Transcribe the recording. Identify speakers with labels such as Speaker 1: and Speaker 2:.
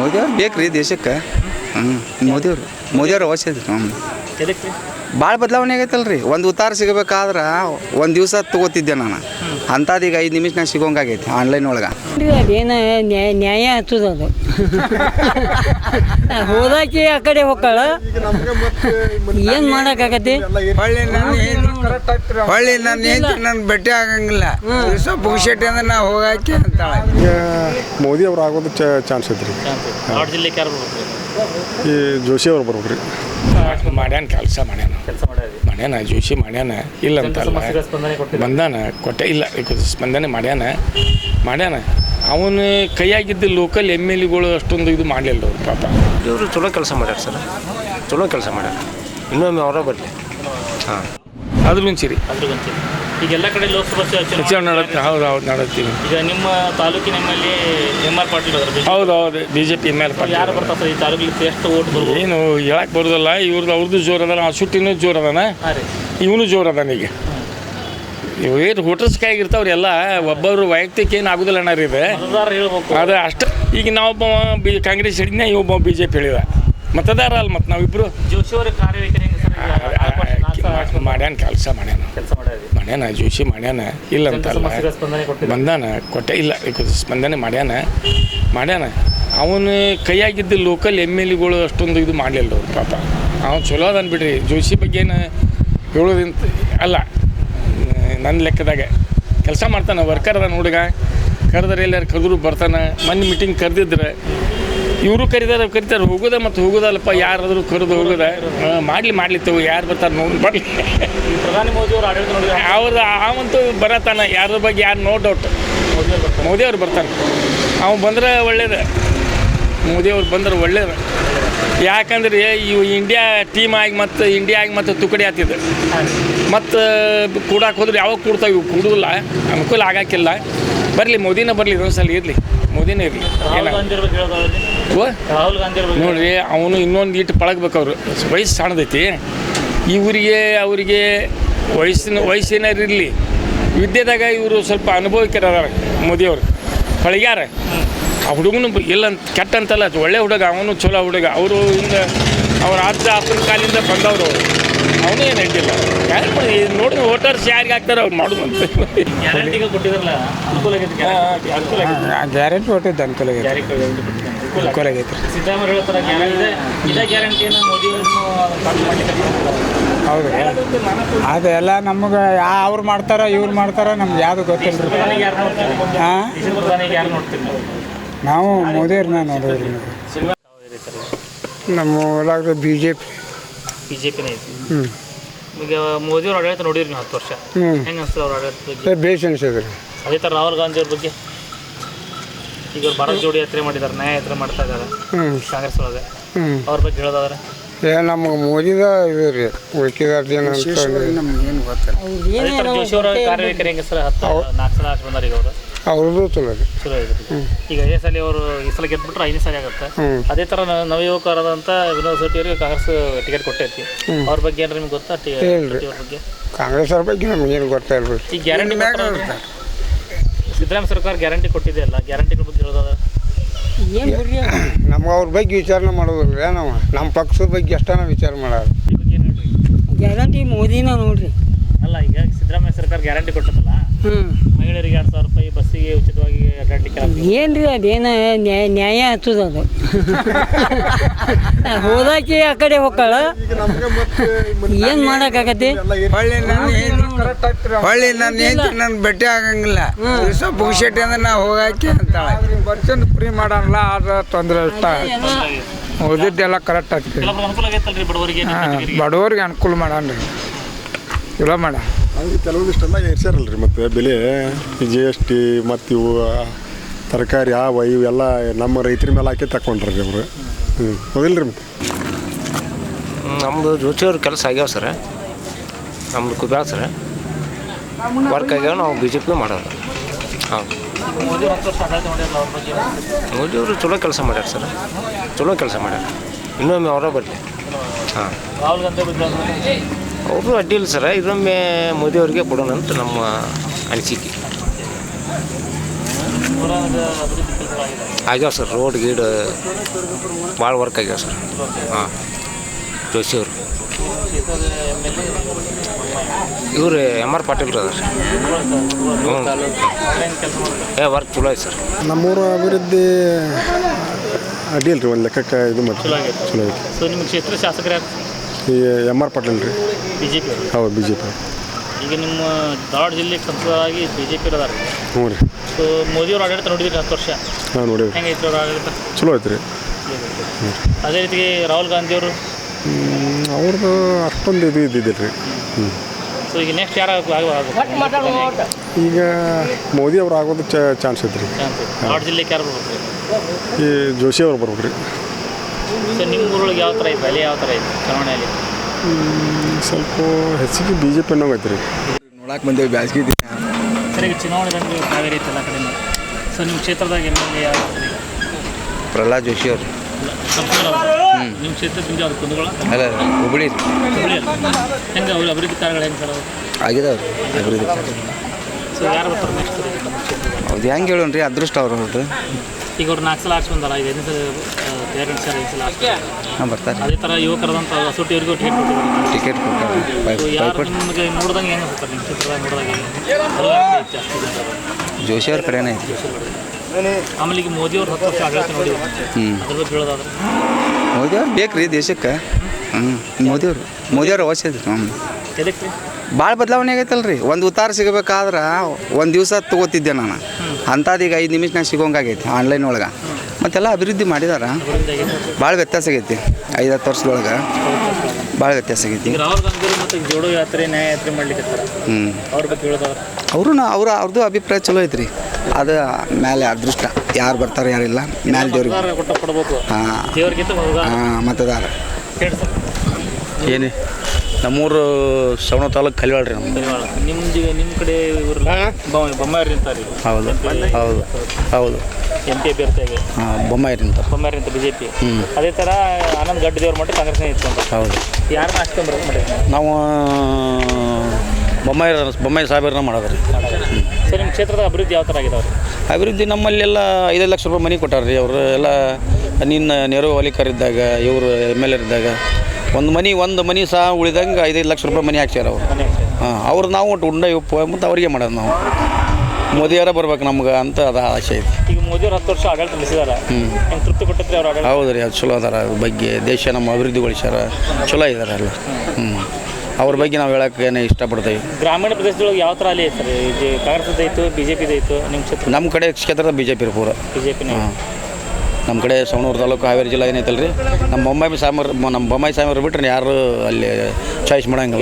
Speaker 1: ಮೋದಿಯವ್ರು? ಬೇಕು ರೀ ದೇಶಕ್ಕೆ. ಹ್ಞೂ ಮೋದಿಯವರು. ಮೋದಿಯವ್ರು ಅವಶ್ಯ ಐತಿ ಹ್ಞೂ
Speaker 2: ಎದಕ್ಕೆ
Speaker 1: ಭಾಳ ಬದಲಾವಣೆ ಆಗೈತಲ್ಲ ರೀ ಒಂದು ಉತ್ತಾರ ಸಿಗಬೇಕಾದ್ರೆ ಒಂದು ದಿವಸ ತಗೋತಿದ್ದೆ ನಾನು. ಅಂಥದ್ದು ಈಗ ಐದು ನಿಮಿಷನಾಗ ಸಿಗೋಂಗಾಗೈತಿ ಆನ್ಲೈನ್ ಒಳಗೆ.
Speaker 3: ಅದೇನು ನ್ಯಾಯ ನ್ಯಾಯ ಹಚ್ಚೋದು ಅದು. ಹೋದಾಕಿ ಆ ಕಡೆ ಹೋಗ್ತಾಳ ಏನ್ ಮಾಡೋಕ್ಕಾಗತ್ತೆ?
Speaker 4: ಹೊಳ್ಳಿ ನನ್ನ ಹೆಂಡ್ತಿ- ಹೊಳ್ಳಿ ನನ್ನ ಹೆಂಡತಿ ನನ್ನ ಭೇಟಿ ಆಗಂಗಿಲ್ಲ. ದಿವಸ ಅಂದ್ರೆ ನಾ ಹೋಗಾಕಿ ಅಂತಾಳೆ.
Speaker 5: ಈಗ ಮೋದಿ ಅವ್ರು ಆಗೋದು ಚಾನ್ಸ್ ಐತ್ರಿ.
Speaker 2: ಧಾರವಾಡ ಜಿಲ್ಲೆಗೆ ಯಾರು ಬರ್ಬೇಕು?
Speaker 5: ಈ ಜೋಶಿ ಅವ್ರು ಬರ್ಬೇಕ್ರಿ.
Speaker 6: ಮಾಡ್ಯಾನ ಕೆಲಸ ಮಾಡ್ಯಾನ.
Speaker 2: ಕೆಲಸ ಮಾಡ್ಯಾರಿ.
Speaker 6: ಮಾಡ್ಯಾನ ಜೋಶಿ ಮಾಡ್ಯಾನ. ಇಲ್ಲ
Speaker 2: ಅಂತ ಸ್ಪಂದನೆ
Speaker 6: ಬಂದಾನ ಕೊಟ್ಟೆ ಇಲ್ಲ ಸ್ಪಂದನೆ ಮಾಡ್ಯಾನ. ಮಾಡ್ಯಾನ. ಅವನು ಕೈಯಾಗಿದ್ದ ಲೋಕಲ್ ಎಂ ಎಲ್ ಎಗಳು ಅಷ್ಟೊಂದು ಇದು ಮಾಡಲಿಲ್ಲ ಅವ್ರು ಪಾಪ.
Speaker 7: ಇವರು ಚಲೋ ಕೆಲಸ ಮಾಡ್ಯಾರ ಸರ್. ಚಲೋ ಕೆಲಸ ಮಾಡ್ಯಾರ. ಇನ್ನೊಮ್ಮೆ ಅವರ ಬರಲಿ ಹಾಂ.
Speaker 6: ಅದ್ರ ಮಿಂಚಿರಿ
Speaker 2: ಅದ್ರ ಬಂತು ಈಗ ಎಲ್ಲ ಕಡೆ ಲೋಕಸಭಾ
Speaker 6: ಚುನಾವಣೆ ನಡತ್ತೆ ಹೌದು ಹೌದು ನಡತ್ತೀವಿ
Speaker 2: ಈಗ ನಿಮ್ಮ ತಾಲೂಕಿನ ಎಂ ಎಂ ಆರ್ ಪಾಟೀಲ್
Speaker 6: ಹೌದು ಹೌದು ಬಿ ಜೆ ಪಿ ಮೇಲೆ
Speaker 2: ಯಾರು ಬರ್ತಾರೆ ಸರ್ ಈ ತಾಲೂಕಿಗೆ? ಎಷ್ಟು ಓಟ್ ಬರ್ಬೋದು?
Speaker 6: ಏನು ಹೇಳಕ್ಕೆ ಬರೋದಲ್ಲ ಇವ್ರದ್ದು ಅವ್ರದ್ದು ಜೋರು ಅದಾನ ಆ ಸುಟ್ಟಿನೂ ಜೋರು ಅದಾನ. ಇವನು ಜೋರು ಅದಾನ ಈಗ. ಇವು ಏನು ಎಲ್ಲ ಒಬ್ಬರು ವೈಯಕ್ತಿಕ ಏನು ಆಗುದಿಲ್ಲ ಅಣ್ಣ ಇದು. ಅದು ಅಷ್ಟು ಈಗ ನಾವೊಬ್ಬ ಬಿ ಕಾಂಗ್ರೆಸ್ ಹಿಡಿದ್ನ ಒಬ್ಬ ಬಿ ಜೆ ಪಿ ಹೇಳಿದ. ಮತದಾರ ಅಲ್ಲ ಮತ್ತು ನಾವಿಬ್ರು. ಮಾಡ್ಯಾನ ಕೆಲಸ ಮಾಡ್ಯಾನ. ಮಾಡ್ಯಾನ. ಜೋಶಿ ಮಾಡ್ಯಾನ ಇಲ್ಲ ಅಂತಲ್ಲ.
Speaker 2: ಕೊಟ್ಟಿದ್ದಾರೆ
Speaker 6: ಬಂದಾನ ಕೊಟ್ಟೆ ಇಲ್ಲ ಸ್ಪಂದನೆ ಮಾಡ್ಯಾನ ಮಾಡ್ಯಾನ. ಅವನು ಕೈಯಾಗಿದ್ದ ಲೋಕಲ್ ಎಂ ಎಲ್ ಎಗಳು ಅಷ್ಟೊಂದು ಇದು ಮಾಡಲಿಲ್ಲ ಅವ್ರು ಪಾಪ. ಅವ್ನು ಚಲೋ ಅದನ್ ಬಿಡ್ರಿ. ಜೋಶಿ ಬಗ್ಗೆ ಏನು ಹೇಳೋದಿಂತ ಅಲ್ಲ ನನ್ನ ಲೆಕ್ಕದಾಗೆ ಕೆಲಸ ಮಾಡ್ತಾನೆ ವರ್ಕರ್ ಅದಾನ ಹುಡುಗ. ಕರೆದ್ರೆ ಎಲ್ಲಾರು ಕರೆದ್ರು ಬರ್ತಾನೆ. ಮೊನ್ನೆ ಮೀಟಿಂಗ್ ಕರೆದಿದ್ರೆ ಇವರು ಕರೀತಾರೆ ಕರಿತಾರೆ. ಹೋಗೋದ ಮತ್ತು ಹೋಗೋದಲ್ಲಪ್ಪ ಯಾರಾದರೂ ಕರೆದು ಹೋಗೋದ. ಮಾಡಲಿ ಮಾಡ್ಲಿತ್ತವು ಯಾರು ಬರ್ತಾರೆ ನೋಡಿ ಬರಲಿ.
Speaker 2: ಪ್ರಧಾನಿ ಮೋದಿ ಅವರು ಆಡಳಿತ ನೋಡಿದ್ರೆ
Speaker 6: ಅವ್ರು ಅವಂತೂ ಬರತಾನ ಯಾರ ಬಗ್ಗೆ ಯಾರು ನೋ ಡೌಟ್
Speaker 2: ಮೋದಿ ಅವ್ರು
Speaker 6: ಬರ್ತಾನೆ. ಅವ್ನು ಬಂದ್ರೆ ಒಳ್ಳೇದು. ಮೋದಿ ಅವ್ರು ಬಂದ್ರೆ ಒಳ್ಳೇದು. ಯಾಕಂದ್ರೆ ಇವು ಇಂಡಿಯಾ ಟೀಮ್ ಆಗಿ ಮತ್ತು ಇಂಡಿಯಾ ಆಗಿ ಮತ್ತು ತುಕಡಿ ಆತಿದೆ. ಮತ್ತು ಕೂಡಕ್ಕೆ ಹೋದ್ರೆ ಯಾವಾಗ ಕೂಡ್ತಾವೆ ಇವು? ಕೂಡುದಿಲ್ಲ. ಅನುಕೂಲ ಆಗಾಕಿಲ್ಲ ಬರಲಿ ಮೋದಿನ ಬರಲಿ ಸಲ ಇರಲಿ. ಮೋದಿನೇ ಇರಲಿ. ನೋಡ್ರಿ ಅವನು ಇನ್ನೊಂದು ಇಟ್ಟು ಪಳಗ್ಬೇಕು ಅವರು. ವಯಸ್ಸು ಸಣ್ಣದೈತಿ ಇವರಿಗೆ ಅವರಿಗೆ ವಯಸ್ಸಿನ ವಯಸ್ಸೇನಾರು ಇರಲಿ. ವಿದ್ಯೆದಾಗ ಇವರು ಸ್ವಲ್ಪ ಅನುಭವಿಕರ ಮೋದಿಯವರು. ಪಳಗ್ಯಾರ. ಆ ಹುಡುಗನು ಇಲ್ಲ ಅಂತ ಕೆಟ್ಟ ಅಂತಲ್ಲ ಒಳ್ಳೆ ಹುಡುಗ ಅವನು ಚಲೋ ಹುಡುಗ. ಅವರು ಹಿಂದೆ ಅವ್ರ ಅಜ್ಜ ಅಪ್ಪನ ಕಾಲಿಂದ ಬಂದವರು ಅವನು ಏನು ಅಡ್ಡಿಲ್ಲ ಯಾರು ನೋಡಿ ನೋಡಿದ್ರೆ ವೋಟರ್ಸ್ ಯಾರಿಗೆ ಹಾಕ್ತಾರೆ ಅವ್ರು ಮಾಡೋದು
Speaker 2: ಅಂತ. ಕೊಟ್ಟಿದ್ರಲ್ಲ ಅನುಕೂಲ ಆಗೈತೆ ಗ್ಯಾರಂಟಿ
Speaker 4: ಕೊಟ್ಟಿದ್ರಲ್ಲ ಕೊಟ್ಟಿದ್ದು ಅನುಕೂಲ ಆಗೈತೆ.
Speaker 2: ಅನುಕೂಲ
Speaker 4: ಆಗೈತೆ. ಹೌದು. ಅದೆಲ್ಲ ನಮಗೆ ಅವ್ರು ಮಾಡ್ತಾರ ಇವ್ರು ಮಾಡ್ತಾರ ನಮ್ಗೆ ಯಾವುದು ಗೊತ್ತಿಲ್ಲ ರೀ ಹಾಂ
Speaker 2: ನಾವು
Speaker 4: ಮೋದಿಯವ್ರನ್ನ ನೋಡಿದ್ರಿ ನಮ್ಮ ಊರಾಗ B J P
Speaker 2: B J ಪಿನೇ ಐತಿ.
Speaker 4: ಹ್ಞೂ
Speaker 2: ಈಗ ಮೋದಿಯವ್ರ ಆಡಳಿತ ನೋಡಿರಿ ನೀವು ಹತ್ತು ವರ್ಷ.
Speaker 4: ಹ್ಞೂ
Speaker 2: ಹೆಂಗೆ ಅನಿಸ್ತದೆ ಅವ್ರ ಆಡಳಿತ ಬಗ್ಗೆ?
Speaker 4: ಬೇಸ್ ಅನ್ಸದ್ರಿ.
Speaker 2: ಅದೇ ಥರ ರಾಹುಲ್ ಗಾಂಧಿ ಅವ್ರ ಬಗ್ಗೆ. ಈಗ ಅವ್ರು ಭಾರತ್ ಜೋಡಿ ಯಾತ್ರೆ ಮಾಡಿದ್ದಾರೆ ನ್ಯಾಯ ಯಾತ್ರೆ ಮಾಡ್ತಾ ಇದ್ದಾರೆ ಕಾಂಗ್ರೆಸ್ ಒಳಗೆ. ಅವ್ರ ಬಗ್ಗೆ ಹೇಳೋದಾದ್ರೆ?
Speaker 4: ಏ ನಮ್ಮ ಮೋದಿದ ಇದು ರೀ ಉಳ್ಕಿದಾರ್ದು ಏನು ಅಂತ
Speaker 2: ಅದೇ ಥರ ಜೋಶಿ ಅವರ ಕಾರ್ಯವೈಖರಿ ಹೆಂಗೆ ಸರ್ ಹತ್ತು ನಾಲ್ಕು ಸಲ ಹಾಕಿ ಬಂದಾರೆ ಈಗ ಅವರು.
Speaker 4: ಅವ್ರದ್ದು ಚಲೋ ರೀ
Speaker 2: ಚಲೋ ಇದೆ. ಈಗ ಐದೇ ಸಲ ಅವರು ಈ ಸಲ ಗೆದ್ಬಿಟ್ರೆ ಐದನೇ ಸಲ ಆಗುತ್ತೆ. ಅದೇ ಥರ ನ- ನವಯುವಕರಾದಂಥ ವಿನೋದ್ ಶೆಟ್ಟಿ ಅವರಿಗೆ ಕಾಂಗ್ರೆಸ್ ಟಿಕೆಟ್ ಕೊಟ್ಟೈತಿ. ಅವ್ರ ಬಗ್ಗೆ ಏನಾರ ನಿಮ್ಗೆ ಗೊತ್ತಾ? ಟಿ ಶೆಟ್ಟಿ ಅವ್ರ ಬಗ್ಗೆ?
Speaker 4: ಕಾಂಗ್ರೆಸ್ ಅವ್ರ ಬಗ್ಗೆ ನಮಗೇನು ಗೊತ್ತಾಯಿಲ್ಲ ಬಿಡ್ರಿ
Speaker 2: ಈ ಗ್ಯಾರಂಟಿ ಸಿದ್ದರಾಮಯ್ಯ ಸರ್ಕಾರ ಗ್ಯಾರಂಟಿ ಕೊಟ್ಟಿದೆ ಅಲ್ಲ? ಗ್ಯಾರಂಟಿಗಳ ಬಗ್ಗೆ ಹೇಳೋದಾದ್ರೆ
Speaker 4: ನಮ್ಗೆ ಅವ್ರ ಬಗ್ಗೆ ವಿಚಾರಣೆ ಮಾಡೋದಿಲ್ಲ ನಾವು. ನಮ್ಮ ಪಕ್ಷದ ಬಗ್ಗೆ ಅಷ್ಟ ನಾವು ವಿಚಾರ ಮಾಡೋದು.
Speaker 2: ಈ ಬಗ್ಗೆ ಏನು ಹೇಳ್ರಿ?
Speaker 3: ಗ್ಯಾರಂಟಿ ಮೋದಿನ ನೋಡ್ರಿ.
Speaker 2: ಅಲ್ಲ ಈಗ ಸಿದ್ದರಾಮಯ್ಯ ಸರ್ಕಾರ ಗ್ಯಾರಂಟಿ ಕೊಟ್ಟದಲ್ಲ? ಮಹಿಳೆಯರಿಗೆ ಎರಡು ಸಾವಿರ ರೂಪಾಯಿ ಬಸ್ಸಿಗೆ ಉಚಿತವಾಗಿ ಅಡ್ಡಾಡ್ಲಿಕ್ಕೆ ಆಗ್ತದೆ.
Speaker 3: ಏನು ರೀ ಅದೇನು ನ್ಯಾಯ ನ್ಯಾಯ ಹಚ್ಚೋದು ಅದು. ಹೋದಾಕಿ ಆ ಕಡೆ ಹೋಗ್ತಾಳ ಏನು ಮಾಡೋಕ್ಕಾಗತ್ತೆ?
Speaker 4: ಹೊಳ್ಳಿ ನನ್ನ ಹೆಂಡ್ತಿ- ಹೊಳ್ಳಿ ನನ್ನ ಭೇಟಿ ಆಗಂಗಿಲ್ಲ. ದಿವಸ ಶೆಟ್ಟಿ ಅಂದ್ರೆ ನಾ ಹೋಗಾಕಿ ಅಂತಾಳೆ. ಬರ್ಸನ್ ಫ್ರೀ ಮಾಡಲ್ಲ ಅದು ತೊಂದರೆ ಇಷ್ಟ ಓದಿದ್ದೆಲ್ಲ ಕರೆಕ್ಟ್ ಆಗ್ತದೆ.
Speaker 2: ಬಡವರಿಗೆ?
Speaker 4: ಹಾಂ ಬಡವ್ರಿಗೆ ಅನುಕೂಲ ಮಾಡಾನ್ರಿ. ಇಲ್ಲ ಮಾಡ.
Speaker 5: ಅಂದ್ರೆ ಕೆಲವೊಂದಿಷ್ಟೆಲ್ಲ ಏರ್ಸ್ಯಾರಲ್ರಿ ಮತ್ತು ಬೆಲೆ ಜಿ ಎಸ್ ಟಿ ಮತ್ತು ಇವು ತರಕಾರಿ ಆವ ಇವೆಲ್ಲ ನಮ್ಮ ರೈತರ ಮೇಲೆ ಹಾಕಿ ತಕೊಂಡ್ರಿ ಅವರು. ಹ್ಞೂ ಹೋಗಿಲ್ರಿ ಮತ್ತೆ?
Speaker 7: ನಮ್ಮದು ಜೋಚಿಯವ್ರ ಕೆಲಸ ಆಗ್ಯಾವ ಸರ್. ನಮ್ದು ಕುಬ್ಯಾಳ ಸರ್. ವರ್ಕ್ ಆಗ್ಯಾವ, ನಾವು ಬಿ ಜೆ ಪಿ ಮಾಡೋದು ಹಾಂ.
Speaker 2: ಮೋದಿ ಹತ್ತು ವರ್ಷ ಆಡಳಿತ ಮಾಡಿರಲ್ಲ ಅವ್ರ ಬಗ್ಗೆ
Speaker 7: ಮೋದಿ ಅವರು ಚಲೋ ಕೆಲಸ ಮಾಡ್ಯಾರ ಸರ್. ಚಲೋ ಕೆಲಸ ಮಾಡ್ಯಾರ. ಇನ್ನೊಮ್ಮೆ ಅವರ ಬರಲಿ ಹಾಂ.
Speaker 2: ರಾಹುಲ್ ಗಾಂಧಿ
Speaker 7: ಅವರು ಅಡ್ಡಿ ಇಲ್ಲ ಸರ್ ಇದೊಮ್ಮೆ ಮೋದಿ ಅವರಿಗೆ ಕೊಡೋಣ ಅಂತ ನಮ್ಮ ಅನಿಸಿಕೆ. ಆಗ್ಯಾವ ಸರ್ ರೋಡ್ ಗೀಡ್ ಭಾಳ ವರ್ಕ್ ಆಗ್ಯಾವ ಸರ್. ಹಾಂ ಜೋಶಿ ಅವರು. ಇವ್ರು ಎಂ ಆರ್ ಪಾಟೀಲ್ ಅದಾರ. ಹ್ಞೂ ಏ ವರ್ಕ್ ಚಲೋ ಐತೆ ಸರ್.
Speaker 5: ನಮ್ಮೂರು ಅಭಿವೃದ್ಧಿ ಅಡ್ಡಿಲ್ಲ ರೀ ಒಂದು ಲೆಕ್ಕಕ್ಕೆ ಇದು ಮಾಡಿ
Speaker 2: ಚಲೋ
Speaker 5: ಐತಿ
Speaker 2: ಸೊ ನಿಮ್ಮ ಕ್ಷೇತ್ರ ಶಾಸಕರು
Speaker 5: ಈ ಎಂ ಆರ್ ಪಾಟೀಲ್ ರೀ.
Speaker 2: ಬಿ ಜೆ ಪಿ
Speaker 5: ಹೌದು ಬಿ ಜೆ ಪಿ
Speaker 2: ಈಗ ನಿಮ್ಮ ಧಾರವಾಡ ಜಿಲ್ಲೆ ಸಂಸದರಾಗಿ ಬಿ ಜೆ ಪಿ ಅದಾರ
Speaker 5: ಹ್ಞೂ ರೀ.
Speaker 2: ಸೊ ಮೋದಿಯವ್ರ ಆಡಳಿತ ನೋಡಿದ್ರಿ ಹತ್ತು ವರ್ಷ?
Speaker 5: ಹಾಂ ನೋಡಿ
Speaker 2: ಹೆಂಗೈತಿ ಅವ್ರ ಆಡಳಿತ?
Speaker 5: ಚಲೋ ಐತ್ರಿ.
Speaker 2: ಅದೇ ರೀತಿ ರಾಹುಲ್ ಗಾಂಧಿ ಅವರು?
Speaker 5: ಹ್ಮ್, ಅವ್ರದ್ದು ಅಷ್ಟೊಂದು ಇದು ಇದ್ದಿದ್ದಿಲ್ಲ ರೀ ಹ್ಞೂ.
Speaker 2: ಸೊ ಈಗ ನೆಕ್ಸ್ಟ್ ಯಾರು
Speaker 5: ಈಗ ಮೋದಿ ಅವ್ರು ಆಗೋದು ಚಾನ್ಸ್ ಐತ್ರಿ.
Speaker 2: ಧಾರವಾಡ ಜಿಲ್ಲೆಗೆ ಯಾರು ಬರ್ಬೇಕು?
Speaker 5: ಈ ಜೋಶಿ ಅವ್ರು ಬರ್ಬೇಕು ರೀ
Speaker 2: ಸೊ ನಿಮ್ಮ ಊರೊಳಗೆ ಯಾವ ಥರ ಇದೆ? ಅಲ್ಲಿ ಯಾವ ಥರ ಇದೆ? ಚುನಾವಣೆಯಲ್ಲಿ?
Speaker 5: ಸ್ವಲ್ಪ ಹೆಚ್ಚಿಗೆ ಬಿ ಜೆ ಪಿ ಐತ್ರಿ.
Speaker 1: ನೋಡಕ್ಕೆ ಬಂದೇವಿ ಬ್ಯಾಸ್ಗಿ ದಿನ.
Speaker 2: ಸರಿಯಾಗಿ ಚುನಾವಣೆ ರಂಗು ಕಾವೇರಿ ಐತೆ ಎಲ್ಲ ಕಡೆ ಸೊ ನಿಮ್ಮ ಕ್ಷೇತ್ರದಾಗ ಎಂ ಎಲ್ ಎ ಯಾರು
Speaker 1: ಪ್ರಹ್ಲಾದ್ ಜೋಶಿ ಅವರು.
Speaker 2: ನಿಮ್ಮ ಕ್ಷೇತ್ರದಿಂದ ಯಾವ್ದು ಕುಂದಗೋಳ?
Speaker 1: ಅಲ್ಲ ಹುಬ್ಳಿ.
Speaker 2: ಹುಬ್ಳಿ ಅಲ್ಲ. ಹೆಂಗೆ ಅವ್ರ ಅಭಿವೃದ್ಧಿ ಕಾರ್ಯಗಳು ಹೆಂಗೆ ಸರ್
Speaker 1: ಆಗಿದಾವ್ರಿ ಅಭಿವೃದ್ಧಿ
Speaker 2: ಸೊ ಯಾರು ಬರ್ತಾರೆ ನೆಕ್ಸ್ಟ್
Speaker 1: ಹೌದು ಹೆಂಗೆ ಹೇಳೋಣ ರೀ ಅದೃಷ್ಟ ಅವ್ರದ್ದು
Speaker 2: ಈಗ ಅವ್ರು ನಾಲ್ಕು ಸಲ ಹಾಕ್ಸ್ಕೊಂಡಾರ ಈಗ ಐದನೇ ಸಲ ಪೇರೆಂಟ್ಸ್ ಐದು ಸಲ ಹಾಕ್ಸಿ
Speaker 1: ಹಾಂ ಬರ್ತಾರೆ.
Speaker 2: ಅದೇ ಥರ ಯುವಕರದಂಥ ಸುಟ್ಟಿ ಅವ್ರಿಗೂ ಟಿಕೆಟ್ ಕೊಟ್ಟಿದ್ದಾರೆ
Speaker 1: ಟಿಕೆಟ್ ಕೊಟ್ಟಾರೆ
Speaker 2: ಸೊ ಯಾರು ನಿಮಗೆ ನೋಡ್ದಂಗೆ ಹೆಂಗೆ ಅನ್ಸುತ್ತಾರೆ ನಿಮ್ಮ ಚಿತ್ರದಾಗ ನೋಡಿದಾಗ ಜಾಸ್ತಿ ಜನ.
Speaker 1: ಜೋಶಿ ಅವ್ರ ಕಡೆನೇ ಐತಿ
Speaker 2: ಆಮೇಲೆ ಈಗ ಮೋದಿ ಅವ್ರು ಹತ್ತು ವರ್ಷ ಆಡಳಿತ ನೋಡಿ
Speaker 1: ಹ್ಞೂ
Speaker 2: ಅದ್ರ ಬಗ್ಗೆ ಹೇಳೋದಾದ್ರೆ.
Speaker 1: ಮೋದಿ ಅವ್ರು ಬೇಕು ರೀ ದೇಶಕ್ಕೆ. ಹ್ಞೂ ಮೋದಿ ಅವರು ಮೋದಿ ಅವ್ರು ಅವಶ್ಯ ಐತಿ ಹ್ಞೂ
Speaker 2: ಎದಕ್ಕೆ
Speaker 1: ಭಾಳ ಬದಲಾವಣೆ ಆಗೈತಲ್ಲ ರೀ ಒಂದು ಉತ್ತಾರ ಸಿಗಬೇಕಾದ್ರೆ ಒಂದು ದಿವಸ ತಗೋತಿದ್ದೆ ನಾನು. ಅಂಥದ್ದು ಈಗ ಐದು ನಿಮಿಷನಾಗ ಸಿಗೋಂಗಾಗೈತಿ ಆನ್ಲೈನ್ ಒಳಗೆ. ಮತ್ತೆಲ್ಲ ಅಭಿವೃದ್ಧಿ ಮಾಡಿದಾರ. ಭಾಳ ವ್ಯತ್ಯಾಸ ಆಗೈತಿ. ಐದು ಹತ್ತು ವರ್ಷದೊಳಗೆ ಭಾಳ ವ್ಯತ್ಯಾಸ ಆಗೈತಿ.
Speaker 2: ಅವರು ಯಾತ್ರೆ ನ್ಯಾಯ ಯಾತ್ರೆ ಮಾಡ್ಲಿಕ್ಕೆ
Speaker 1: ಹ್ಞೂ
Speaker 2: ಅವ್ರ ಬಗ್ಗೆ
Speaker 1: ಅವರು ಅವ್ರ ಅವ್ರದ್ದು ಅಭಿಪ್ರಾಯ ಚಲೋ ಐತ್ರಿ. ಅದು ಮೇಲೆ ಅದೃಷ್ಟ. ಯಾರು ಬರ್ತಾರೆ ಯಾರಿಲ್ಲ ಮ್ಯಾಲೆ ದೇವ್ರಿಗೆ ಹಾಂ. ಹಾಂ ಮತದಾರ.
Speaker 8: ಏನೇ? ನಮ್ಮೂರು ಸವಣ ತಾಲೂಕು ಕಲಿವಾಳ ರೀ ನಮ್ದು.
Speaker 2: ಧನ್ಯವಾದ ನಿಮ್ದು ನಿಮ್ಮ ಕಡೆ ಇವರು ಬೊಮ್ಮಾರಿ ಅಂತಾರೆ
Speaker 8: ಹೌದು. ಹೌದು. ಹೌದು.
Speaker 2: ಎಂ ಪಿ ಅಭ್ಯರ್ಥಿಯಾಗಿ.
Speaker 8: ಹಾಂ ಬೊಮ್ಮಾಯಿ ಅಂತ
Speaker 2: ಬೊಮ್ಮಾರಿ ಅಂತ ಬಿ ಜೆ ಪಿ ಅದೇ ಥರ ಆನಂದ್ ಗಡ್ಡ ದೇವ್ರ ಮಟ್ಟ ಕಾಂಗ್ರೆಸ್ನೇ ಇಟ್ಕೊಂಡು
Speaker 8: ಹೌದು.
Speaker 2: ಯಾರನ್ನ ಹಾಕ್ಕೊಂಬರ್ಬೇಕು ಮಾಡಿ
Speaker 8: ನಾವು ಬೊಮ್ಮಾಯಿ ಬೊಮ್ಮಾಯಿ ಸಾಹೇಬರನ್ನ ಮಾಡೋದ್ರಿ ರೀ
Speaker 2: ಸೊ ನಿಮ್ಮ ಕ್ಷೇತ್ರದ ಅಭಿವೃದ್ಧಿ ಯಾವ ಥರ ಆಗಿದೆ
Speaker 8: ಅಭಿವೃದ್ಧಿ ನಮ್ಮಲ್ಲೆಲ್ಲ ಐದೈದು ಲಕ್ಷ ರೂಪಾಯಿ ಮನೆ ಕೊಟ್ಟಾರ್ರಿ. ರೀ ಅವರು ಎಲ್ಲ ನಿನ್ನ ನೆರವು ಇದ್ದಾಗ ಇವರು ಎಂ ಎಲ್ ಎ ಇದ್ದಾಗ ಒಂದು ಮನೆ ಒಂದು ಮನೆ ಸಹ ಉಳಿದಂಗೆ ಐದೈದು ಲಕ್ಷ ರೂಪಾಯಿ ಮನೆ ಹಾಕ್ಸ್ಯಾರ ಅವ್ರು. ಹಾಂ ಅವ್ರು ನಾವು ಒಟ್ಟು ಉಂಡ ಉಪ್ಪು ಮತ್ತು ಅವ್ರಿಗೆ ಮಾಡೋದು ನಾವು. ಮೋದಿಯಾರ ಬರ್ಬೇಕು ನಮ್ಗೆ ಅಂತ ಅದು ಆಸೆ ಐತಿ.
Speaker 2: ಈಗ ಮೋದಿಯವ್ರು ಹತ್ತು ವರ್ಷ ಆಡಳಿತ ನಡೆಸಿದಾರ. ಹ್ಞೂ ತೃಪ್ತಿ ಕೊಟ್ಟತ್ರಿ ಅವ್ರ ಆಡಳಿತ?
Speaker 8: ಹೌದು ರೀ ಅದು ಚಲೋ ಅದಾರ ಅದ್ರ ಬಗ್ಗೆ. ದೇಶ ನಮ್ಮ ಅಭಿವೃದ್ಧಿಗೊಳಿಸ್ಯಾರ. ಚಲೋ ಇದಾರೆ ಅಲ್ಲ ಹ್ಞೂ ಅವ್ರ ಬಗ್ಗೆ ನಾವು ಹೇಳಕ್ಕೆ ಏನು ಇಷ್ಟಪಡ್ತೀವಿ.
Speaker 2: ಗ್ರಾಮೀಣ ಪ್ರದೇಶದೊಳಗೆ ಯಾವ ಥರ ಅಲ್ಲಿ ಐತೆ ಇದು ಕಾಂಗ್ರೆಸ್ ಐತು ಬಿ ಜೆ ಪಿದು ನಿಮ್ಮ ಕ್ಷೇತ್ರ?
Speaker 8: ನಮ್ಮ ಕಡೆ ಕ್ಷೇತ್ರದ ಬಿ ಜೆ ಪಿ ಪೂರ.
Speaker 2: ಬಿ ಜೆ ಪಿ
Speaker 8: ಹಾಂ. ನಮ್ಮ ಕಡೆ ಸವಣೂರು ತಾಲೂಕು ಹಾವೇರಿ ಜಿಲ್ಲೆ ಏನೈತಲ್ಲ ರೀ ನಮ್ಮ ಬೊಮ್ಮಾಯಿ ಸಾಮರ್ ನಮ್ಮ ಬೊಮ್ಮಾಯಿ ಸಾಮರ್ ಬಿಟ್ರೆ ಯಾರು ಅಲ್ಲಿ ಚಾಯ್ಸ್ ಮಾಡೋಂಗಿಲ್ಲ.